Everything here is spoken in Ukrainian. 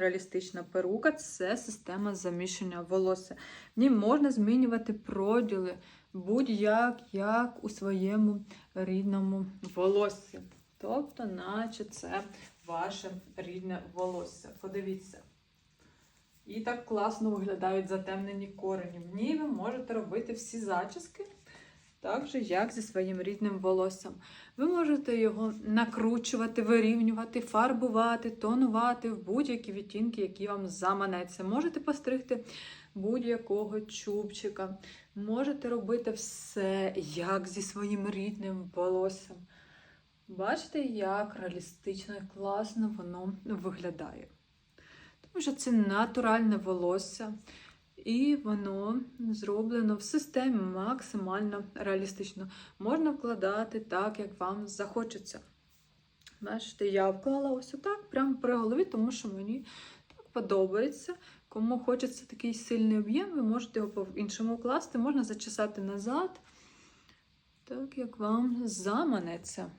Реалістична перука це система заміщення волосся. В ній можна змінювати проділи будь-як як у своєму рідному волоссі. Тобто, наче це ваше рідне волосся. Подивіться. І так класно виглядають затемнені корені. В ній ви можете робити всі зачіски, так же, як зі своїм рідним волоссям. Ви можете його накручувати, вирівнювати, фарбувати, тонувати в будь-які відтінки, які вам заманеться. Можете постригти будь-якого чубчика. Можете робити все, як зі своїм рідним волоссям. Бачите, як реалістично і класно воно виглядає. Тому що це натуральне волосся, і воно зроблено в системі максимально реалістично. Можна вкладати так, як вам захочеться. Бачите, я вклала ось отак, прямо при голові, тому що мені так подобається. Кому хочеться такий сильний об'єм, ви можете його по-іншому вкласти, можна зачесати назад, так як вам заманеться.